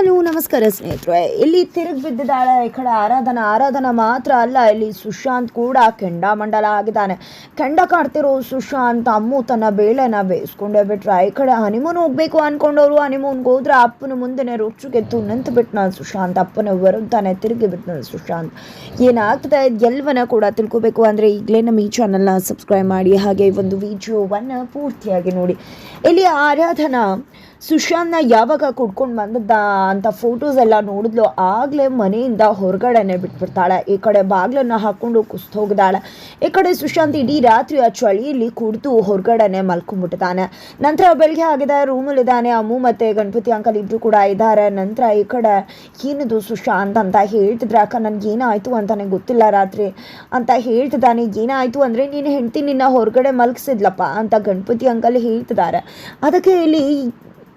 Hello ನಮಸ್ಕಾರ ಸ್ನೇಹಿತರೆ. ಇಲ್ಲಿ ತಿರುಗಿ ಬಿದ್ದಿದ್ದಾಳೆ ಈ ಕಡೆ ಆರಾಧನಾ. ಆರಾಧನಾ ಮಾತ್ರ ಅಲ್ಲ, ಇಲ್ಲಿ ಸುಶಾಂತ್ ಕೂಡ ಕೆಂಡಾಮಂಡಲ ಆಗಿದ್ದಾನೆ. ಕೆಂಡ ಕಾಡ್ತಿರೋ ಸುಶಾಂತ್ ಅಮ್ಮು ತನ್ನ ಬೇಳೆನ ಬೇಯಿಸ್ಕೊಂಡೇ ಬಿಟ್ರೆ. ಈ ಕಡೆ ಹನಿಮೂನ್ ಹೋಗ್ಬೇಕು ಅನ್ಕೊಂಡವರು. ಹನಿಮೂನ್ಗೆ ಹೋದ್ರೆ ಅಪ್ಪನ ಮುಂದೆನೆ ರುಚಿಗೆತ್ತು ನಿಂತು ಬಿಟ್ನ ಸುಶಾಂತ್. ಅಪ್ಪನ ವಿರುದ್ಧನೇ ತಿರುಗಿ ಬಿಟ್ನ ಸುಶಾಂತ್. ಏನಾಗ್ತದೆ ಎಲ್ವನ ಕೂಡ ತಿಳ್ಕೋಬೇಕು ಅಂದರೆ ಈಗಲೇ ನಮ್ಮ ಈ ಚಾನಲ್ನ ಸಬ್ಸ್ಕ್ರೈಬ್ ಮಾಡಿ. ಹಾಗೆ ಒಂದು ವಿಡಿಯೋವನ್ನು ಪೂರ್ತಿಯಾಗಿ ನೋಡಿ. ಇಲ್ಲಿ ಆರಾಧನಾ ಸುಶಾಂತ್ನ ಯಾವಾಗ ಕುಡ್ಕೊಂಡು ಬಂದದ್ದ ಅಂತ ಫೋಟೋಸ್ ಎಲ್ಲ ನೋಡಿದ್ಲು. ಆಗಲೇ ಮನೆಯಿಂದ ಹೊರಗಡೆನೆ ಬಿಟ್ಬಿಡ್ತಾಳೆ. ಈ ಕಡೆ ಬಾಗ್ಲನ್ನು ಹಾಕ್ಕೊಂಡು ಕುಸ್ತು ಹೋಗಿದ್ದಾಳೆ ಈ ಕಡೆ ಸುಶಾಂತ್ ಇಡೀ ರಾತ್ರಿ ಆ ಚಳಿಯಲ್ಲಿ ಕುಡಿದು ಹೊರಗಡೆನೆ ಮಲ್ಕೊಂಡ್ಬಿಟ್ಟಿದ್ದಾನೆ. ನಂತರ ಬೆಳಗ್ಗೆ ಆಗಿದೆ ರೂಮಲ್ಲಿದ್ದಾನೆ ಅಮ್ಮು ಮತ್ತು ಗಣಪತಿ ಅಂಕಲ್ ಇಬ್ಬರು ಕೂಡ ಇದ್ದಾರೆ. ನಂತರ ಈ ಕಡೆ ಏನದು ಸುಶಾಂತ್ ಅಂತ ಹೇಳ್ತಿದ್ರೆ, ಅಕ್ಕ, ನನಗೆ ಏನಾಯಿತು ಅಂತಾನೆ ಗೊತ್ತಿಲ್ಲ ರಾತ್ರಿ ಅಂತ ಹೇಳ್ತಿದ್ದಾನೆ. ಏನಾಯಿತು ಅಂದರೆ, ನೀನು ಹೆಂಡ್ತಿ ನಿನ್ನ ಹೊರಗಡೆ ಮಲಗಿಸಿದ್ಲಪ್ಪ ಅಂತ ಗಣಪತಿ ಅಂಕಲ್ ಹೇಳ್ತಿದ್ದಾರೆ. ಅದಕ್ಕೆ ಇಲ್ಲಿ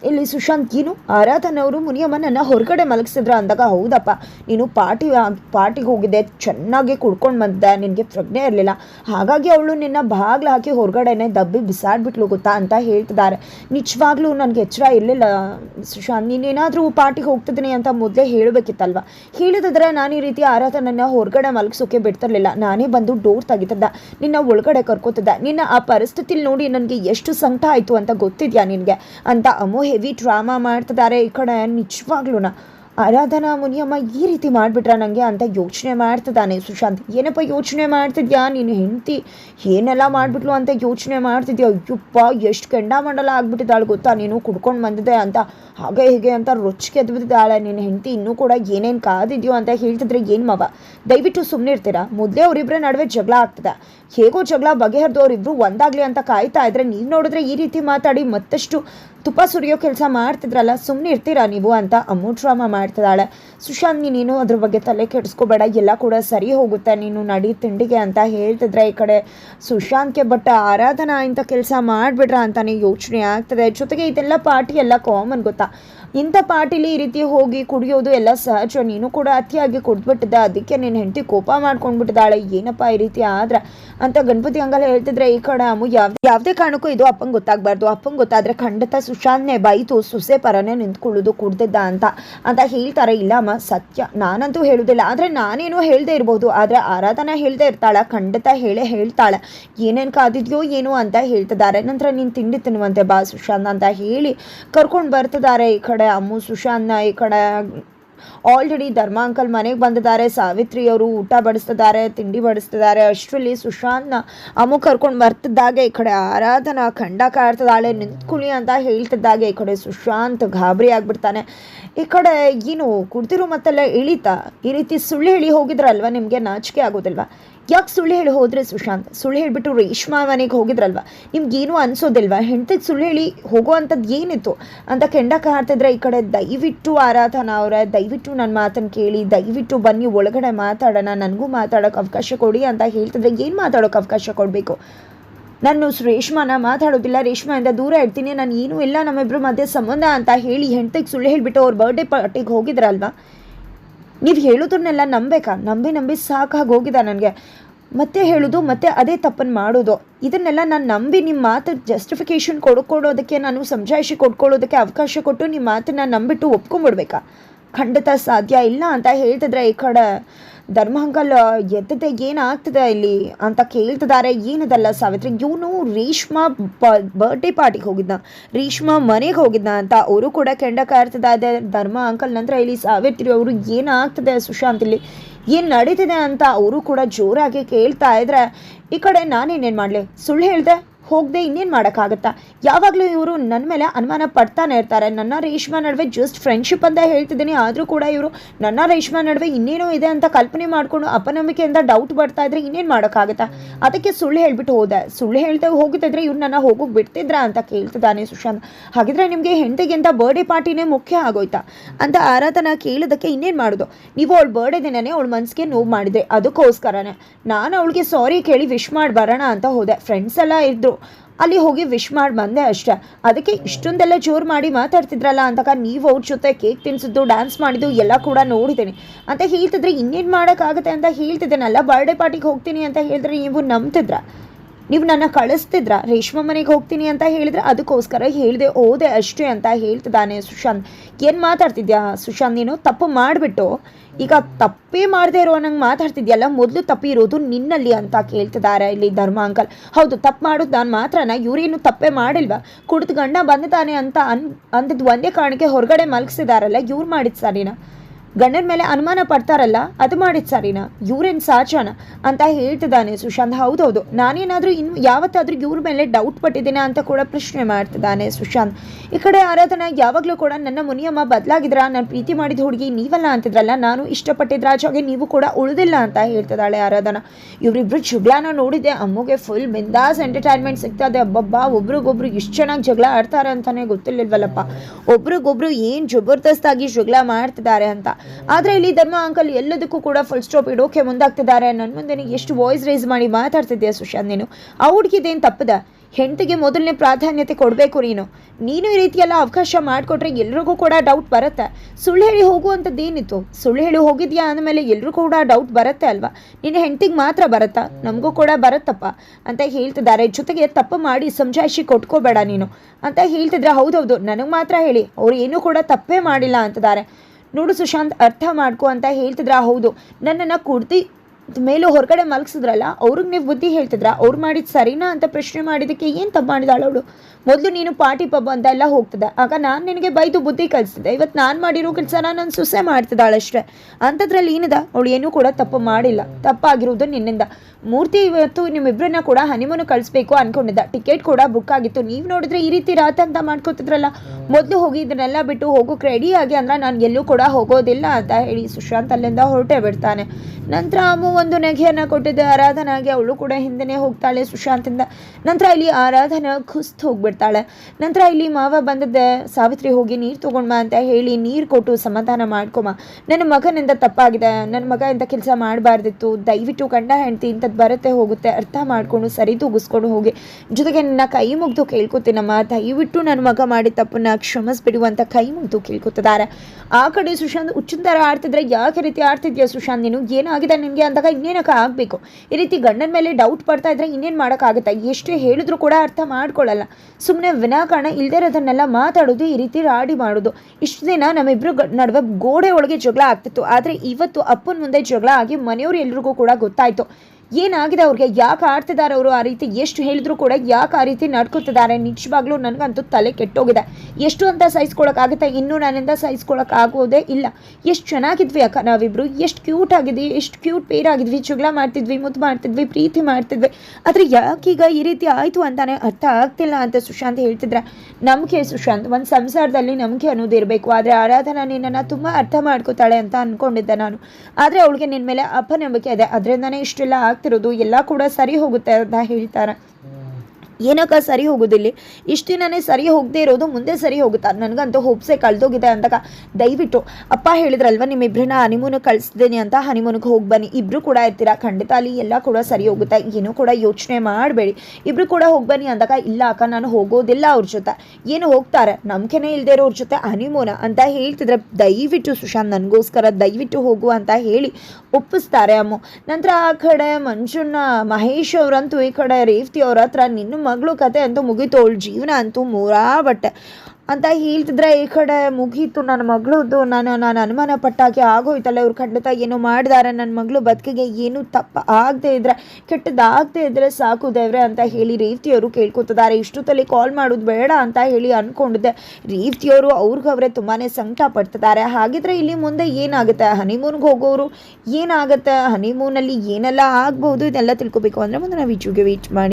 ಇಲ್ಲಿ ಸುಶಾಂತ್ ಏನು ಆರಾಧನವರು ಮುನಿಯಮ್ಮ ನನ್ನ ಹೊರಗಡೆ ಮಲಗಿಸಿದ್ರ ಅಂದಾಗ, ಹೌದಪ್ಪ, ನೀನು ಪಾರ್ಟಿ ಪಾರ್ಟಿಗೆ ಹೋಗಿದ್ದೆ, ಚೆನ್ನಾಗಿ ಕುಡ್ಕೊಂಡು ಬಂದ, ನಿನಗೆ ಪ್ರಜ್ಞೆ ಇರಲಿಲ್ಲ. ಹಾಗಾಗಿ ಅವಳು ನಿನ್ನ ಬಾಗ್ಲು ಹಾಕಿ ಹೊರಗಡೆನೆ ದಬ್ಬಿ ಬಿಸಾಡ್ಬಿಟ್ಲು ಗೊತ್ತಾ ಅಂತ ಹೇಳ್ತಿದ್ದಾರೆ. ನಿಜವಾಗ್ಲೂ ನನಗೆ ಎಚ್ಚರ ಇರಲಿಲ್ಲ, ಸುಶಾಂತ್, ನೀನೇನಾದರೂ ಪಾರ್ಟಿಗೆ ಹೋಗ್ತಿದ್ದೀನಿ ಅಂತ ಮೊದಲೇ ಹೇಳಬೇಕಿತ್ತಲ್ವ? ಹೇಳಿದ್ರೆ ನಾನು ಈ ರೀತಿ ಆರಾಧನನ್ನ ಹೊರಗಡೆ ಮಲಗಿಸೋಕೆ ಬಿಡ್ತಿರ್ಲಿಲ್ಲ. ನಾನೇ ಬಂದು ಡೋರ್ ತೆಗಿತಿದ್ದ, ನಿನ್ನ ಒಳಗಡೆ ಕರ್ಕೋತಿದ್ದ. ನಿನ್ನ ಆ ಪರಿಸ್ಥಿತಿಲಿ ನೋಡಿ ನನಗೆ ಎಷ್ಟು ಸಂಕಟ ಆಯಿತು ಅಂತ ಗೊತ್ತಿದ್ಯಾ ನಿನಗೆ? ಅಂತ ಅಮೋ ಹೆವಿ ಡ್ರಾಮಾ ಮಾಡ್ತಿದ್ದಾರೆ ಈ ಕಡೆ ನಿಜವಾಗ್ಲೂ ಆರಾಧನಾ ಮುನಿಯಮ್ಮ ಈ ರೀತಿ ಮಾಡಿಬಿಟ್ರ ನನಗೆ ಅಂತ ಯೋಚನೆ ಮಾಡ್ತಿದ್ದಾನೆ ಸುಶಾಂತ್. ಏನಪ್ಪ ಯೋಚನೆ ಮಾಡ್ತಿದ್ಯಾ? ನೀನು ಹೆಂಡತಿ ಏನೆಲ್ಲ ಮಾಡಿಬಿಟ್ಲು ಅಂತ ಯೋಚನೆ ಮಾಡ್ತಿದ್ಯಾ? ಅಯ್ಯಪ್ಪ, ಎಷ್ಟು ಕೆಂಡಾಮಂಡಲ ಆಗ್ಬಿಟ್ಟಿದ್ದಾಳೆ ಗೊತ್ತಾ? ನೀನು ಕುಡ್ಕೊಂಡು ಬಂದಿದೆ ಅಂತ. ಹಾಗೆ ಹೀಗೆ ಅಂತ ರೊಚ್ಚಿಗೆ ಎದ್ಬಿಟ್ಟಿದ್ದಾಳೆ. ನಿನ್ನ ಹೆಂಡತಿ ಇನ್ನೂ ಕೂಡ ಏನೇನು ಕಾದಿದ್ಯೋ ಅಂತ ಹೇಳ್ತಿದ್ರೆ ಏನು ಮವ? ದಯವಿಟ್ಟು ಸುಮ್ಮನೆ ಇರ್ತೀರಾ? ಮೊದಲೇ ಅವರಿಬ್ಬರ ನಡುವೆ ಜಗಳ ಆಗ್ತದೆ. ಹೇಗೋ ಜಗಳ ಬಗೆಹರಿದು ಅವರಿಬ್ರು ಒಂದಾಗಲಿ ಅಂತ ಕಾಯ್ತಾ ಇದ್ರೆ ನೀವು ನೋಡಿದ್ರೆ ಈ ರೀತಿ ಮಾತಾಡಿ ಮತ್ತಷ್ಟು ತುಪ್ಪ ಸುರಿಯೋ ಕೆಲಸ ಮಾಡ್ತಿದ್ರಲ್ಲ ಸುಮ್ಮನೆ ಇರ್ತೀರಾ ನೀವು ಅಂತ ಅಮ್ಮು ಡ್ರಾಮಾ ಮಾಡ್ತಿದ್ದಾಳೆ. ಸುಶಾಂತ್ ನೀನೇನು ಅದ್ರ ಬಗ್ಗೆ ತಲೆ ಕೆಡಿಸ್ಕೋಬೇಡ, ಎಲ್ಲ ಕೂಡ ಸರಿ ಹೋಗುತ್ತೆ, ನೀನು ನಡಿ ತಿಂಡಿಗೆ ಅಂತ ಹೇಳ್ತಿದ್ರೆ ಈ ಕಡೆ. ಸುಶಾಂತ್ಗೆ, ಬಟ್ ಆರಾಧನಾ, ಇಂಥ ಕೆಲಸ ಮಾಡಿಬಿಡ್ರ ಅಂತಲೇ ಯೋಚನೆ ಆಗ್ತದೆ. ಜೊತೆಗೆ ಇದೆಲ್ಲ ಪಾರ್ಟಿ ಎಲ್ಲ ಕಾಮನ್ ಗೊತ್ತಾ? ಇಂಥ ಪಾರ್ಟಿಲಿ ಈ ರೀತಿ ಹೋಗಿ ಕುಡಿಯೋದು ಎಲ್ಲ ಸಹಜ. ನೀನು ಕೂಡ ಅತಿಯಾಗಿ ಕುಡ್ದ್ಬಿಟ್ಟಿದ್ದೆ. ಅದಕ್ಕೆ ನಿನ್ನ ಹೆಂಡತಿ ಕೋಪ ಮಾಡ್ಕೊಂಡ್ಬಿಟ್ಟಿದ್ದಾಳೆ. ಏನಪ್ಪ ಈ ರೀತಿ ಆದ್ರೆ? ಅಂತ ಗಣಪತಿ ಅಂಗಲ್ ಹೇಳ್ತಿದ್ರೆ, ಈ ಕಡೆ ಅಮ್ಮು, ಯಾವ್ದು, ಯಾವುದೇ ಕಾರಣಕ್ಕೂ ಇದು ಅಪ್ಪಂಗೆ ಗೊತ್ತಾಗಬಾರ್ದು. ಅಪ್ಪಂಗೆ ಗೊತ್ತಾದ್ರೆ ಖಂಡಿತ ಸುಶಾಂತ್ನೇ ಬೈತು ಸುಸೆ ಪರನೇ ನಿಂತ್ಕೊಳ್ಳೋದು ಕುಡ್ದಿದ್ದ ಅಂತ ಅಂತ ಹೇಳ್ತಾರೆ. ಇಲ್ಲ ಅಮ್ಮ, ಸತ್ಯ. ನಾನಂತೂ ಹೇಳುದಿಲ್ಲ. ಆದರೆ ನಾನೇನು ಹೇಳ್ದೆ ಇರ್ಬೋದು. ಆದರೆ ಆರಾಧನಾ ಹೇಳ್ದೆ ಇರ್ತಾಳ. ಖಂಡಿತ ಹೇಳೇ ಹೇಳ್ತಾಳೆ. ಏನೇನು ಕಾದಿದ್ಯೋ ಏನು ಅಂತ ಹೇಳ್ತಿದ್ದಾರೆ. ನಂತರ ನೀನು ತಿಂಡಿ ತಿನ್ನುವಂತೆ ಬಾ ಸುಶಾಂತ್ ಅಂತ ಹೇಳಿ ಕರ್ಕೊಂಡು ಬರ್ತಿದ್ದಾರೆ ಈ ಕಡೆ. ಅಮ್ಮು ಸುಶಾಂತ್ನ ಈ ಕಡೆ ಆಲ್ರೆಡಿ ಧರ್ಮ ಅಂಕಲ್ ಮನೆಗೆ ಬಂದಿದ್ದಾರೆ. ಸಾವಿತ್ರಿ ಅವರು ಊಟ ಬಡಿಸ್ತಿದ್ದಾರೆ, ತಿಂಡಿ ಬಡಿಸ್ತಿದ್ದಾರೆ. ಅಷ್ಟರಲ್ಲಿ ಸುಶಾಂತ್ನ ಅಮ್ಮು ಕರ್ಕೊಂಡು ಬರ್ತಿದ್ದಾಗೆ. ಈ ಕಡೆ ಆರಾಧನಾ ಖಂಡ ಕಾಡ್ತಿದ್ದಾಳೆ. ನಿಂತ್ಕೊಳ್ಳಿ ಅಂತ ಹೇಳ್ತಿದ್ದಾಗೆ. ಈ ಕಡೆ ಸುಶಾಂತ್ ಗಾಬರಿ ಆಗ್ಬಿಡ್ತಾನೆ. ಈ ಕಡೆ ಏನು ಕುಡ್ತಿರೋ ಮತ್ತೆಲ್ಲ ಇಳಿತಾ? ಈ ರೀತಿ ಸುಳ್ಳು ಹೇಳಿ ಹೋಗಿದ್ರಲ್ವ? ನಿಮಗೆ ನಾಚಿಕೆ ಆಗೋದಿಲ್ವಾ? ಯಾಕೆ ಸುಳ್ಳು ಹೇಳಿ ಹೋದ್ರೆ ಸುಶಾಂತ್? ಸುಳ್ಳು ಹೇಳಿಬಿಟ್ಟು ರೇಷ್ಮಾ ಮನೆಗೆ ಹೋಗಿದ್ರಲ್ವ? ನಿಮ್ಗೇನು ಅನ್ಸೋದಿಲ್ವಾ? ಹೆಂಡತಿಗೆ ಸುಳ್ಳು ಹೇಳಿ ಹೋಗುವಂಥದ್ದು ಏನಿತ್ತು? ಅಂತ ಕೆಂಡ ಕಾಡ್ತಿದ್ರೆ ಈ ಕಡೆ ದಯವಿಟ್ಟು ಆರಾಧನಾ ಅವರ, ದಯವಿಟ್ಟು ನನ್ನ ಮಾತನ್ನು ಕೇಳಿ, ದಯವಿಟ್ಟು ಬನ್ನಿ, ಒಳಗಡೆ ಮಾತಾಡೋಣ, ನನಗೂ ಮಾತಾಡೋಕೆ ಅವಕಾಶ ಕೊಡಿ ಅಂತ ಹೇಳ್ತಿದ್ರೆ ಏನು ಮಾತಾಡೋಕೆ ಅವಕಾಶ ಕೊಡಬೇಕು? ನಾನು ರೇಷ್ಮಾನ ಮಾತಾಡೋದಿಲ್ಲ. ರೇಷ್ಮೆಯಿಂದ ದೂರ ಇರ್ತೀನಿ. ನಾನು ಏನೂ ಇಲ್ಲ ನಮ್ಮಿಬ್ಬರು ಮಧ್ಯೆ ಸಂಬಂಧ ಅಂತ ಹೇಳಿ ಹೆಂಡತಿಗೆ ಸುಳ್ಳು ಹೇಳಿಬಿಟ್ಟು ಅವ್ರ ಬರ್ಡೇ ಪಾರ್ಟಿಗೆ ಹೋಗಿದ್ರಲ್ವಾ? ನೀವು ಹೇಳೋದನ್ನೆಲ್ಲ ನಂಬೇಕಾ ನಂಬಿ ನಂಬಿ ಸಾಕಾಗಿ ಹೋಗಿದೆ ನನಗೆ. ಮತ್ತೆ ಹೇಳೋದು, ಮತ್ತೆ ಅದೇ ತಪ್ಪನ್ನು ಮಾಡೋದು. ಇದನ್ನೆಲ್ಲ ನಾನು ನಂಬಿ ನಿಮ್ಮ ಮಾತು ಜಸ್ಟಿಫಿಕೇಷನ್ ಕೊಡ್ಕೊಡೋದಕ್ಕೆ ನಾನು ಸಮಜಾಯಿಷಿ ಕೊಡ್ಕೊಳ್ಳೋದಕ್ಕೆ ಅವಕಾಶ ಕೊಟ್ಟು ನಿಮ್ಮ ಮಾತನ್ನ ನಂಬಿಟ್ಟು ಒಪ್ಕೊಂಡ್ಬಿಡ್ಬೇಕಾ ಖಂಡಿತ ಸಾಧ್ಯ ಇಲ್ಲ ಅಂತ ಹೇಳ್ತಿದ್ರೆ ಈ ಕಡೆ ಧರ್ಮಹಂಕಲ್ ಎದ್ದದೆ ಏನಾಗ್ತದೆ ಇಲ್ಲಿ ಅಂತ ಕೇಳ್ತಿದ್ದಾರೆ. ಏನದಲ್ಲ ಸಾವಿತ್ರಿ, ಇವನು ರೇಷ್ಮಾ ಬರ್ಡೇ ಪಾರ್ಟಿಗೆ ಹೋಗಿದ್ದ ರೇಷ್ಮಾ ಮನೆಗೆ ಹೋಗಿದ್ದ ಅಂತ ಅವರು ಕೂಡ ಕೆಂಡ ಕಾರ್ತಿದ್ದಾರೆ ಧರ್ಮ ಅಂಕಲ್ ನಂತರ ಇಲ್ಲಿ ಸಾವಿತ್ರಿ ಅವರು ಏನಾಗ್ತದೆ ಸುಶಾಂತ್ ಇಲ್ಲಿ, ಏನು ನಡೀತಿದೆ ಅಂತ ಅವರು ಕೂಡ ಜೋರಾಗಿ ಕೇಳ್ತಾ ಇದ್ರೆ, ಈ ಕಡೆ ನಾನೇನೇನು ಮಾಡಲಿ? ಸುಳ್ಳು ಹೇಳ್ದೆ? ಹೋಗದೆ ಇನ್ನೇನು ಮಾಡೋಕ್ಕಾಗುತ್ತಾ? ಯಾವಾಗಲೂ ಇವರು ನನ್ನ ಮೇಲೆ ಅನುಮಾನ ಪಡ್ತಾನೆ ಇರ್ತಾರೆ. ನನ್ನ ರೇಷ್ಮಾ ನಡುವೆ ಜಸ್ಟ್ ಫ್ರೆಂಡ್ಶಿಪ್ ಅಂತ ಹೇಳ್ತಿದ್ದೀನಿ. ಆದರೂ ಕೂಡ ಇವರು ನನ್ನ ರೇಷ್ಮಾ ನಡುವೆ ಇನ್ನೇನೋ ಇದೆ ಅಂತ ಕಲ್ಪನೆ ಮಾಡಿಕೊಂಡು ಅಪನಂಬಿಕೆಯಿಂದ ಡೌಟ್ ಬರ್ತಾ ಇದ್ರೆ ಇನ್ನೇನು ಮಾಡೋಕ್ಕಾಗುತ್ತಾ? ಅದಕ್ಕೆ ಸುಳ್ಳು ಹೇಳ್ಬಿಟ್ಟು ಹೋದೆ. ಸುಳ್ಳು ಹೇಳ್ತಾ ಹೋಗುತ್ತಿದ್ರೆ ಇವ್ರು ನನ್ನ ಹೋಗೋಕೆ ಬಿಡ್ತಿದ್ರಾ ಅಂತ ಕೇಳ್ತಿದ್ದಾನೆ ಸುಶಾಂತ್. ಹಾಗಿದ್ರೆ ನಿಮಗೆ ಹೆಂಡತಿಗಿಂತ ಬರ್ಡೇ ಪಾರ್ಟಿನೇ ಮುಖ್ಯ ಆಗೋಯ್ತಾ? ಅಂತ ಆರಾಧನಾ ಕೇಳೋದಕ್ಕೆ ಇನ್ನೇನು ಮಾಡೋದು? ನೀವು ಅವಳು ಬರ್ಡೇ ದಿನನೇ ಅವಳ ಮನಸ್ಸಿಗೆ ನೋವು ಮಾಡಿದೆ. ಅದಕ್ಕೋಸ್ಕರನೇ. ನಾನು ಅವಳಿಗೆ ಸಾರಿ ಕೇಳಿ ವಿಶ್ ಮಾಡಿ ಬರೋಣ ಅಂತ ಹೋದೆ. ಫ್ರೆಂಡ್ಸ್ ಎಲ್ಲ ಇದ್ರು. ಅಲ್ಲಿ ಹೋಗಿ ವಿಶ್ ಮಾಡಿ ಬಂದೆ ಅಷ್ಟೇ. ಅದಕ್ಕೆ ಇಷ್ಟೊಂದೆಲ್ಲ ಜೋರು ಮಾಡಿ ಮಾತಾಡ್ತಿದ್ರಲ್ಲ ಅಂತಕ ನೀವು ಅವ್ರ ಜೊತೆ ಕೇಕ್ ತಿನ್ಸಿದ್ದು ಡ್ಯಾನ್ಸ್ ಮಾಡಿದ್ದು ಎಲ್ಲ ಕೂಡ ನೋಡಿದ್ದೀನಿ ಅಂತ ಹೇಳ್ತಿದ್ರೆ ಇನ್ನೇನು ಮಾಡೋಕ್ಕಾಗುತ್ತೆ ಅಂತ ಹೇಳ್ತಿದ್ದೇನಲ್ಲ ಬರ್ಡೇ ಪಾರ್ಟಿಗೆ ಹೋಗ್ತೀನಿ ಅಂತ ಹೇಳಿದ್ರೆ ನೀವು ನಂಬ್ತಿದ್ರ? ನೀವು ನನ್ನ ಕಳಿಸ್ತಿದ್ರ, ರೇಷ್ಮಾ ಮನೆಗೆ ಹೋಗ್ತೀನಿ ಅಂತ ಹೇಳಿದ್ರೆ ಅದಕ್ಕೋಸ್ಕರ ಹೇಳಿದೆ ಓದೆ ಅಷ್ಟೇ ಅಂತ ಹೇಳ್ತಿದ್ದಾನೆ ಸುಶಾಂತ್. ಏನು ಮಾತಾಡ್ತಿದ್ಯಾ ಸುಶಾಂತ್, ನೀನು ತಪ್ಪು ಮಾಡಿಬಿಟ್ಟು. ಈಗ ತಪ್ಪೇ ಮಾಡದೆ ಇರೋ ನಂಗೆ ಮಾತಾಡ್ತಿದ್ಯಲ್ಲ, ಮೊದಲು ತಪ್ಪಿರೋದು ನಿನ್ನಲ್ಲಿ ಅಂತ ಕೇಳ್ತಿದ್ದಾರೆ ಇಲ್ಲಿ ಧರ್ಮ ಅಂಕಲ್. ಹೌದು, ತಪ್ಪು ಮಾಡೋದು ನಾನು ಮಾತ್ರನ ಇವರೇನು ತಪ್ಪೇ ಮಾಡಿಲ್ವಾ? ಕುಡಿದು ಗಂಡ ಬಂದಿದ್ದಾನೆ ಅಂತ ಅನ್ ಅಂದಿದ್ದು ಒಂದೇ ಕಾರಣಕ್ಕೆ ಹೊರಗಡೆ ಮಲಗಿಸಿದಾರಲ್ಲ, ಇವ್ರು ಮಾಡಿದ ಸರಿನಾ? ಗಂಡನ ಮೇಲೆ ಅನುಮಾನ ಪಡ್ತಾರಲ್ಲ, ಅದು ಮಾಡಿದ ಸರಿನ? ಇವ್ರೇನು ಸಾಚಾನ? ಅಂತ ಹೇಳ್ತಿದ್ದಾನೆ ಸುಶಾಂತ್. ಹೌದೌದು. ನಾನೇನಾದರೂ ಇನ್ನು ಯಾವತ್ತಾದರೂ ಇವ್ರ ಮೇಲೆ ಡೌಟ್ ಪಟ್ಟಿದ್ದೀನ ಅಂತ ಕೂಡ ಪ್ರಶ್ನೆ ಮಾಡ್ತಿದ್ದಾನೆ ಸುಶಾಂತ್. ಈ ಕಡೆ ಆರಾಧನಾ, ಯಾವಾಗಲೂ ಕೂಡ ನನ್ನ ಮುನಿಯಮ್ಮ ಬದಲಾಗಿದ್ರ, ನಾನು ಪ್ರೀತಿ ಮಾಡಿದ ಹುಡುಗಿ ನೀವಲ್ಲ ಅಂತಿದ್ರಲ್ಲ, ನಾನು ಇಷ್ಟಪಟ್ಟಿದ್ರ ಹಾಗೆ ನೀವು ಕೂಡ ಉಳಿದಿಲ್ಲ ಅಂತ ಹೇಳ್ತಿದ್ದಾಳೆ ಆರಾಧನಾ. ಇವರಿಬ್ರು ಜುಗ್ಲಾನ ನೋಡಿದೆ ಅಮ್ಮಗೆ ಫುಲ್ ಬಿಂದಾಸ್ ಎಂಟರ್ಟೈನ್ಮೆಂಟ್ ಸಿಗ್ತದೆ. ಅಬ್ಬಬ್ಬಾ, ಒಬ್ರಿಗೊಬ್ರು ಇಷ್ಟು ಚೆನ್ನಾಗಿ ಜಗಳ ಆಡ್ತಾರೆ ಅಂತಾನೆ ಗೊತ್ತಿಲ್ಲವಲ್ಲಪ್ಪ ಒಬ್ರಿಗೊಬ್ರು ಏನು ಜಬರ್ದಸ್ತಾಗಿ ಜಗಳ ಮಾಡ್ತಿದ್ದಾರೆ ಅಂತ. ಆದರೆ ಇಲ್ಲಿ ಧರ್ಮ ಅಂಕಲ್ ಎಲ್ಲದಕ್ಕೂ ಕೂಡ ಫುಲ್ ಸ್ಟಾಪ್ ಇಡೋಕೆ ಮುಂದಾಗ್ತಿದ್ದಾರೆ. ನನ್ನ ಮುಂದೆ ನೀನು ಎಷ್ಟು ವಾಯ್ಸ್ ರೈಸ್ ಮಾಡಿ ಮಾತಾಡ್ತಿದ್ದೀಯ ಸುಶಾಂತ್ ನೀನು? ಆ ಹುಡುಗಿದೇನು ತಪ್ಪದ? ಹೆಂಡತಿಗೆ ಮೊದಲನೇ ಪ್ರಾಧಾನ್ಯತೆ ಕೊಡಬೇಕು ನೀನು. ನೀನು ಈ ರೀತಿಯೆಲ್ಲ ಅವಕಾಶ ಮಾಡಿಕೊಟ್ರೆ ಎಲ್ರಿಗೂ ಕೂಡ ಡೌಟ್ ಬರುತ್ತೆ? ಸುಳ್ಳು ಹೇಳಿ ಹೋಗುವಂಥದ್ದೇನಿತ್ತು? ಸುಳ್ಳು ಹೇಳಿ ಹೋಗಿದ್ಯಾ ಅಂದಮೇಲೆ ಎಲ್ರಿಗೂ ಕೂಡ ಡೌಟ್ ಬರುತ್ತೆ ಅಲ್ವಾ? ನಿನ್ನ ಹೆಂಡತಿಗೆ ಮಾತ್ರ ಬರುತ್ತಾ? ನಮಗೂ ಕೂಡ ಬರುತ್ತಪ್ಪ ಅಂತ ಹೇಳ್ತಿದ್ದಾರೆ. ಜೊತೆಗೆ ತಪ್ಪು ಮಾಡಿ ಸಮಜಾಯಿಷಿ ಕೊಟ್ಕೋಬೇಡ ನೀನು ಅಂತ ಹೇಳ್ತಿದ್ರೆ. ಹೌದೌದು, ನನಗೆ ಮಾತ್ರ ಹೇಳಿ. ಅವ್ರು ಏನೂ ಕೂಡ ತಪ್ಪೇ ಮಾಡಿಲ್ಲ ಅಂತಿದ್ದಾರೆ. ನೋಡು ಸುಶಾಂತ್, ಅರ್ಥ ಮಾಡ್ಕೊ ಅಂತ ಹೇಳ್ತಿದ್ರ? ಹೌದು. ನನ್ನನ್ನು ಕುರ್ತಿ ಮೇಲೂ ಹೊರಗಡೆ ಮಲಗಿಸಿದ್ರಲ್ಲ, ಅವ್ರಿಗೆ ನೀವು ಬುದ್ಧಿ ಹೇಳ್ತಿದ್ರ? ಅವ್ರು ಮಾಡಿದ ಸರಿನಾ ಅಂತ ಪ್ರಶ್ನೆ ಮಾಡಿದ್ದಕ್ಕೆ ಏನು ತಪ್ಪು ಮಾಡಿದಾಳು ಅವಳು? ಮೊದಲು ನೀನು ಪಾರ್ಟಿ ಪಬ್ ಅಂತ ಎಲ್ಲ ಹೋಗ್ತದೆ. ಆಗ ನಾನು ನಿನಗೆ ಬೈದು ಬುದ್ಧಿ ಕಲಿಸ್ತಿದ್ದೆ ಇವತ್ತು ನಾನು ಮಾಡಿರೋ ಕೆಲಸನ ನಾನು ಸುಸೆ ಮಾಡ್ತಿದ್ದಾಳಷ್ಟೇ ಅಂಥದ್ರಲ್ಲಿ ಏನಿದೆ? ಅವಳು ಏನೂ ಕೂಡ ತಪ್ಪು ಮಾಡಿಲ್ಲ. ತಪ್ಪಾಗಿರುವುದು ನಿನ್ನಿಂದ. ಮೂರ್ತಿ ಇವತ್ತು ನಿಮ್ಮಿಬ್ಬರನ್ನ ಕೂಡ ಹನಿಮನು ಕಳಿಸ್ಬೇಕು ಅನ್ಕೊಂಡಿದ್ದ. ಟಿಕೆಟ್ ಕೂಡ ಬುಕ್ ಆಗಿತ್ತು. ನೀವು ನೋಡಿದ್ರೆ ಈ ರೀತಿ ರಾತ ಅಂತ ಮಾಡ್ಕೊತಿದ್ರಲ್ಲ. ಮೊದಲು ಹೋಗಿ ಇದನ್ನೆಲ್ಲ ಬಿಟ್ಟು ಹೋಗೋಕೆ ರೆಡಿ ಆಗಿ ಅಂದ್ರೆ ನಾನು ಎಲ್ಲೂ ಕೂಡ ಹೋಗೋದಿಲ್ಲ ಅಂತ ಹೇಳಿ ಸುಶಾಂತ್ ಅಲ್ಲಿಂದ ಹೊರಟೇ ಬಿಡ್ತಾನೆ. ನಂತರ ಅಮ್ಮು ಒಂದು ನಗೆಯನ್ನು ಕೊಟ್ಟಿದ್ದೆ. ಆರಾಧನಾಗೆ ಅವಳು ಕೂಡ ಹಿಂದೆನೇ ಹೋಗ್ತಾಳೆ ಸುಶಾಂತಿಂದ. ನಂತರ ಇಲ್ಲಿ ಆರಾಧನಾ ಖುಸ್ತು ಹೋಗ್ಬಿಡ್ತಾಳೆ ನಂತರ ಇಲ್ಲಿ ಮಾವ ಬಂದದ್ದೆ, ಸಾವಿತ್ರಿ ಹೋಗಿ ನೀರು ತೊಗೊಂಡ್ಮ ಅಂತ ಹೇಳಿ ನೀರು ಕೊಟ್ಟು ಸಮಾಧಾನ ಮಾಡ್ಕೊಮ. ನನ್ನ ಮಗನಿಂದ ತಪ್ಪಾಗಿದೆ. ನನ್ನ ಮಗ ಇಂಥ ಕೆಲಸ ಮಾಡಬಾರ್ದಿತ್ತು. ದಯವಿಟ್ಟು ಗಂಡ ಹೆಂಡತಿ ಇಂಥದ್ದು ಬರುತ್ತೆ ಹೋಗುತ್ತೆ. ಅರ್ಥ ಮಾಡಿಕೊಂಡು ಸರಿ ತೂಗಿಸ್ಕೊಂಡು ಹೋಗಿ. ಜೊತೆಗೆ ನನ್ನ ಕೈ ಮುಗ್ದು ಕೇಳ್ಕೊತೀನಮ್ಮ. ದಯವಿಟ್ಟು ನನ್ನ ಮಗ ಮಾಡಿದ ತಪ್ಪನ್ನ ಕ್ಷಮಿಸ್ಬಿಡು ಅಂತ ಕೈ ಮುಗ್ದು ಕೇಳ್ಕೊತಿದ್ದಾರೆ. ಆ ಕಡೆ ಸುಶಾಂತ್ ಹುಚ್ಚಿನ ಥರ ಆಡ್ತಿದ್ರೆ ಯಾಕೆ ರೀತಿ ಆಡ್ತಿದ್ಯಾ ಸುಶಾಂತ್? ನೀನು ಏನಾಗಿದೆ ನಿನಗೆ ಅಂದಾಗ ಇನ್ನೇನಕ್ಕ ಆಗಬೇಕು? ಈ ರೀತಿ ಗಂಡನ ಮೇಲೆ ಡೌಟ್ ಪಡ್ತಾ ಇದ್ರೆ ಇನ್ನೇನು ಮಾಡೋಕ್ಕಾಗುತ್ತೆ? ಎಷ್ಟೇ ಹೇಳಿದ್ರು ಕೂಡ ಅರ್ಥ ಮಾಡ್ಕೊಳ್ಳಲ್ಲ ಸುಮ್ಮನೆ ವಿನಾಕಾರಣ ಇಲ್ಲದೆ ಇರೋದನ್ನೆಲ್ಲ ಮಾತಾಡೋದು, ಈ ರೀತಿ ರಾಡಿ ಮಾಡೋದು. ಇಷ್ಟು ದಿನ ನಮ್ಮಿಬ್ರು ನಡುವೆ ಗೋಡೆ ಒಳಗೆ ಜಗಳ ಆಗ್ತಿತ್ತು. ಆದರೆ ಇವತ್ತು ಅಪ್ಪನ ಮುಂದೆ ಜಗಳ ಆಗಿ ಮನೆಯವರು ಎಲ್ರಿಗೂ ಕೂಡ ಗೊತ್ತಾಯ್ತು. ಏನಾಗಿದೆ ಅವ್ರಿಗೆ? ಯಾಕೆ ಆಡ್ತಿದ್ದಾರೆ ಅವರು ಆ ರೀತಿ? ಎಷ್ಟು ಹೇಳಿದ್ರು ಕೂಡ ಯಾಕೆ ಆ ರೀತಿ ನಡ್ಕೊತಿದ್ದಾರೆ? ನಿಜವಾಗ್ಲೂ ನನಗಂತೂ ತಲೆ ಕೆಟ್ಟೋಗಿದೆ. ಎಷ್ಟು ಅಂತ ಸಹಿಸ್ಕೊಳಕ್ಕಾಗುತ್ತೆ? ಇನ್ನೂ ನನ್ನಿಂದ ಸಹಿಸ್ಕೊಳಕ್ಕಾಗೋದೇ ಇಲ್ಲ. ಎಷ್ಟು ಚೆನ್ನಾಗಿದ್ವಿ ಅಕ್ಕ ನಾವಿಬ್ರು. ಎಷ್ಟು ಕ್ಯೂಟ್ ಆಗಿದ್ವಿ. ಎಷ್ಟು ಕ್ಯೂಟ್ ಪೇರ್ ಆಗಿದ್ವಿ. ಜಗಳ ಮಾಡ್ತಿದ್ವಿ, ಮುದ್ದು ಮಾಡ್ತಿದ್ವಿ, ಪ್ರೀತಿ ಮಾಡ್ತಿದ್ವಿ. ಆದರೆ ಯಾಕೀಗ ಈ ರೀತಿ ಆಯಿತು ಅಂತಾನೆ ಅರ್ಥ ಆಗ್ತಿಲ್ಲ ಅಂತ ಸುಶಾಂತ್ ಹೇಳ್ತಿದ್ರೆ. ನಂಬಿಕೆ ಸುಶಾಂತ್ ಒಂದು ಸಂಸಾರದಲ್ಲಿ ನಂಬಿಕೆ ಅನ್ನೋದು ಇರಬೇಕು. ಆದರೆ ಆರಾಧನಾ ನಿನ್ನನ್ನು ತುಂಬ ಅರ್ಥ ಮಾಡ್ಕೋತಾಳೆ ಅಂತ ಅಂದ್ಕೊಂಡಿದ್ದೆ ನಾನು. ಆದರೆ ಅವಳಿಗೆ ನಿನ್ನ ಮೇಲೆ ಅಪನಂಬಿಕೆ ಇದೆ. ಅದರಿಂದನೇ ಇಷ್ಟೆಲ್ಲ. ಆಗ್ತಿರೋದು ಎಲ್ಲ ಕೂಡ ಸರಿ ಹೋಗುತ್ತೆ ಅಂತ ಹೇಳ್ತಾರೆ. ಏನಕ್ಕ ಸರಿ ಹೋಗೋದಿಲ್ಲ? ಇಷ್ಟು ದಿನನೇ ಸರಿ ಹೋಗದೆ ಇರೋದು, ಮುಂದೆ ಸರಿ ಹೋಗುತ್ತಾ? ನನಗಂತೂ ಹೋಪ್ಸೆ ಕಳೆದೋಗಿದೆ ಅಂತಕ ದಯವಿಟ್ಟು ಅಪ್ಪ ಹೇಳಿದ್ರಲ್ವ ನಿಮ್ಮಿಬ್ಬರನ್ನ ಹನಿಮೂನ ಕಳಿಸ್ತೀನಿ ಅಂತ ಹನಿಮೂನಿಗೆ ಹೋಗಿ ಬನ್ನಿ. ಇಬ್ಬರು ಕೂಡ ಇರ್ತೀರಾ? ಖಂಡಿತ ಅಲ್ಲಿ ಎಲ್ಲ ಕೂಡ ಸರಿ ಹೋಗುತ್ತೆ. ಏನೂ ಕೂಡ ಯೋಚನೆ ಮಾಡಬೇಡಿ. ಇಬ್ಬರು ಕೂಡ ಹೋಗಿ ಬನ್ನಿ ಅಂದಾಗ ಇಲ್ಲ ಅಕ್ಕ, ನಾನು ಹೋಗೋದಿಲ್ಲ ಅವ್ರ ಜೊತೆ. ಏನು ಹೋಗ್ತಾರೆ? ನಂಬಿಕೆನೇ ಇಲ್ಲದೆ ಇರೋರ ಜೊತೆ ಹನಿಮೂನ ಅಂತ ಹೇಳ್ತಿದ್ರೆ ದಯವಿಟ್ಟು ಸುಶಾಂತ್ ನನಗೋಸ್ಕರ ದಯವಿಟ್ಟು ಹೋಗು ಅಂತ ಹೇಳಿ ಒಪ್ಪಿಸ್ತಾರೆ ಅಮ್ಮ. ನಂತರ ಆ ಕಡೆ ಮಂಜುನ ಮಹೇಶ್ ಅವರಂತೂ ಈ ಕಡೆ ರೇವತಿ ಅವ್ರ ಹತ್ರ ನಿನ್ನ ಮಗಳು ಕತೆ ಅಂತೂ ಮುಗೀತು, ಅವಳ ಜೀವನ ಅಂತೂ ಮೂರಾ ಬಟ್ಟೆ. ಅಂತ ಹೇಳ್ತಿದ್ರೆ ಈ ಕಡೆ ಮುಗೀತು. ನನ್ನ ಮಗಳದ್ದು ನಾನು ನಾನು ಅನುಮಾನ ಪಟ್ಟಾಗೆ ಆಗೋಯ್ತಲ್ಲ, ಇವ್ರು ಖಂಡಿತ ಏನೋ ಮಾಡಿದಾರೆ. ನನ್ನ ಮಗಳು ಬದುಕಿಗೆ ಏನು ತಪ್ಪು ಆಗದೆ ಇದ್ರೆ, ಕೆಟ್ಟದಾಗದೆ ಇದ್ರೆ ಸಾಕು ದೇವ್ರೆ ಅಂತ ಹೇಳಿ ರೀತಿಯವರು ಕೇಳ್ಕೊತಿದ್ದಾರೆ. ಇಷ್ಟೊತ್ತಲ್ಲಿ ಕಾಲ್ ಮಾಡೋದು ಬೇಡ ಅಂತ ಹೇಳಿ ಅಂದ್ಕೊಂಡಿದ್ದೆ ರೀತಿಯವರು ಅವ್ರಿಗವ್ರೆ ಅವರೇ ತುಂಬಾ ಸಂಕಟ ಪಡ್ತಿದ್ದಾರೆ. ಹಾಗಿದ್ರೆ ಇಲ್ಲಿ ಮುಂದೆ ಏನಾಗುತ್ತೆ? ಹನಿಮೂನ್ಗೆ ಹೋಗೋರು ಏನಾಗುತ್ತೆ? ಹನಿಮೂನಲ್ಲಿ ಏನೆಲ್ಲ ಆಗ್ಬೋದು? ಇದೆಲ್ಲ ತಿಳ್ಕೊಬೇಕು. ಅಂದರೆ ಮುಂದೆ ನಾವು ವಿಚುಗೆ ವೇಟ್ ಮಾಡಿ.